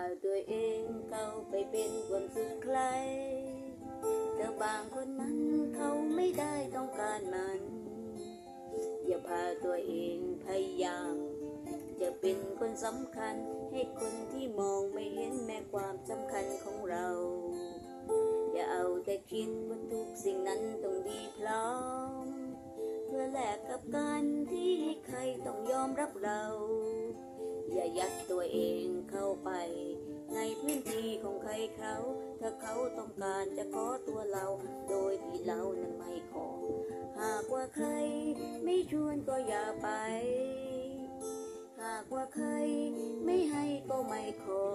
าตัวเองเข้าไปเป็นคนสุดใครแต่บางคนนั้นเขาไม่ได้ต้องการมัน อย่าพาตัวเองพยายามจะเป็นคนสำคัญให้คนที่มองไม่เห็นแม้ความสำคัญของเรา อย่าเอาแต่คิดว่าทุกสิ่งนั้นต้องดีพร้อม เพื่อแลกกับการที่ให้ใครต้องยอมรับเรา อย่ายัดตัวเอง เข้าไป ในพื้นที่ของใครเขา ถ้าเขาต้องการจะขอตัวเรา โดยที่เรานั้นไม่ขอ หากว่าใครไม่ชวนก็อย่าไป หากว่าใครไม่ให้ก็ไม่ขอ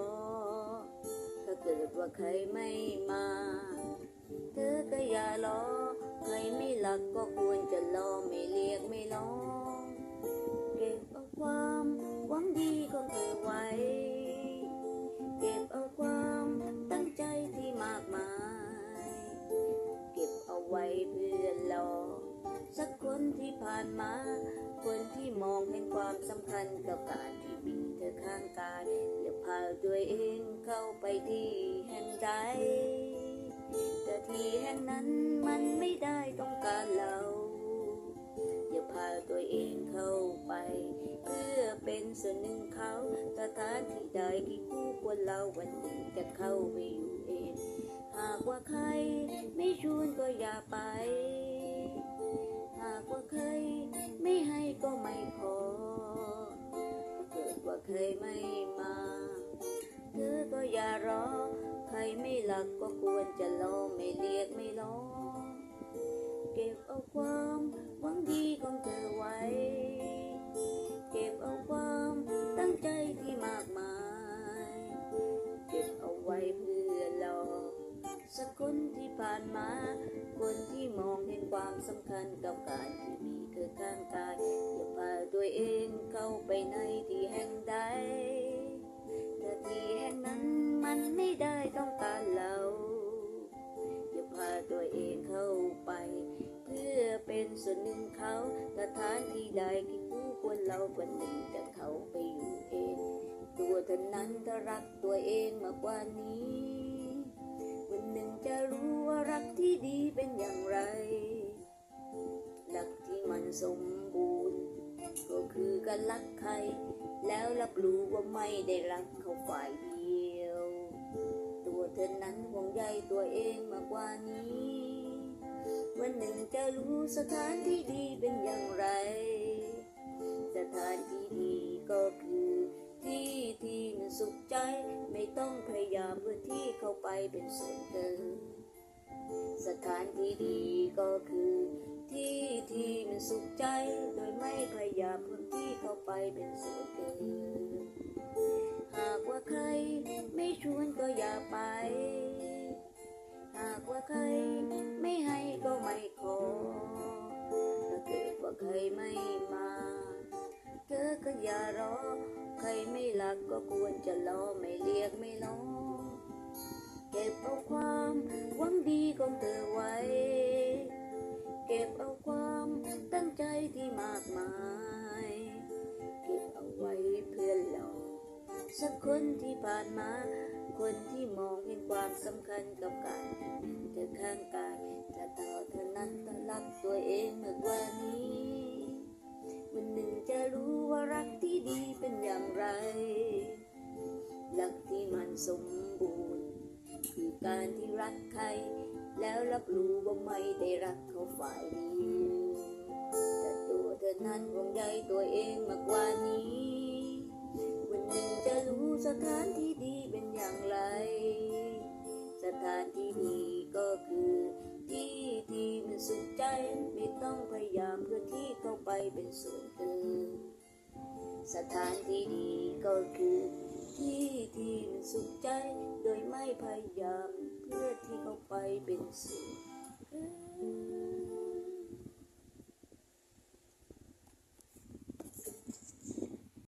ถ้าเกิดว่าใครไม่มา เธอก็อย่ารอ ใครไม่หลักก็ควรจะรอไม่เรียกไม่ร้อง สักคนที่ผ่านมา คนที่มองเห็นความสำคัญกับการที่มีเธอข้างกายอย่าพาตัวเองเข้าไปที่แห่งใดแต่ที่แห่งนั้นมันไม่ได้ต้องการเราอย่าพาตัวเองเข้าไป เพื่อเป็นส่วนหนึ่งเขาสถานที่ใดที่คู่ควรเราวันหนึ่งจะเข้าไปอยู่เอง หากว่าใครไม่ชวนก็อย่าไป ใครไม่มา เธอก็อย่ารอ ใครไม่หลักก็ควรจะรอไม่เรียกไม่ร้อเก็บเอาความหวังดีของเธอไว้ เก็บเอาความตั้งใจที่มากมาย เก็บเอาไว้เพื่อรอ สักคนที่ผ่านมา คนที่มองเห็นความสำคัญกับการที่มี ใดที่ผู้ควรเราวันหนึ่งจะเข้าไปอยู่เอง ตัวเท่านั้นถ้ารักตัวเองมากกว่านี้ วันหนึ่งจะรู้ว่ารักที่ดีเป็นอย่างไร รักที่มันสมบูรณ์ ก็คือการรักใคร แล้วรับรู้ว่าไม่ได้รักเขาฝ่ายเดียว ตัวเธอนั้นห่วงใยตัวเองมากกว่านี้ วันหนึ่งจะรู้สถานที่ดีเป็นอย่างไร เป็นส่วนเกินสถานที่ดีก็คือ ที่ที่มันสุขใจ โดยไม่พยายามพื่อที่เข้าไปเป็นส่วนเกินหากว่าใครไม่ชวนก็อย่าไป หากว่าใครไม่ให้ก็ไม่ขอถ้าเกิดว่าใครไม่มาเธอก็อย่ารอ ใครไม่รักก็ควรจะรอไม่เรียกากมายเก็บเอาไว้เพื่อรอสักคนที่ผ่านมา คนที่มองเห็นความสำคัญกับการที่มีเธอข้างกายจะต่อเธอนั้นตรักตัวเองมากกว่านี้ วันหนึ่งจะรู้ว่ารักที่ดีเป็นอย่างไร รักที่มันสมบูรณ์ คือการที่รักใคร แล้วรับรู้ว่าไม่ได้รักเขาฝ่ายเดียว ตัวเธอนั้นห่วงใยตัวเองมากกว่านี้ วันหนึ่งจะรู้สถานที่ดีเป็นอย่างไร สถานที่ดีก็คือ ที่ที่มันสุขใจไม่ต้องพยายามเพื่อที่เข้าไปเป็นส่วนเกินสถานที่ดีก็คือ ที่ที่มันสุขใจโดยไม่พยายามเพื่อที่เข้าไปเป็นส่วน